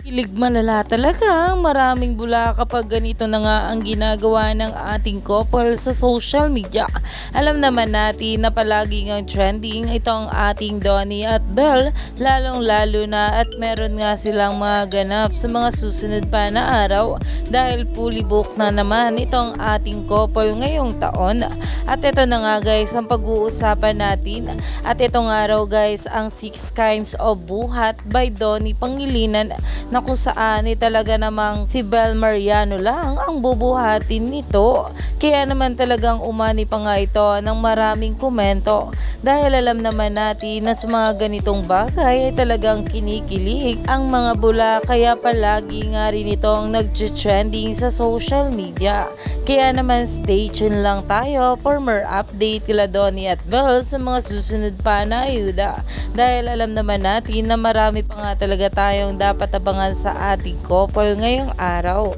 Kilig malala talaga. Maraming bula kapag ganito na nga ang ginagawa ng ating couple sa social media. Alam naman natin na palagi ang trending itong ating Donnie at Belle lalong lalo na at meron nga silang mga ganap sa mga susunod pa na araw dahil fully booked na naman itong ating couple ngayong taon. At ito na nga guys ang pag-uusapan natin at itong araw guys ang 6 kinds of buhat by Donnie Pangilinan na kung saan ay talaga namang si Bel Mariano lang ang bubuhatin nito. Kaya naman talagang umani pa nga ito ng maraming komento dahil alam naman natin na sa mga ganitong bagay ay talagang kinikilig ang mga bula kaya palagi nga rin itong nag-trending sa social media. Kaya naman stay tuned lang tayo for more update kila Donnie at Belle sa mga susunod pa na ayuda. Dahil alam naman natin na marami pa nga talaga tayong dapat abangan sa ating couple ngayong araw.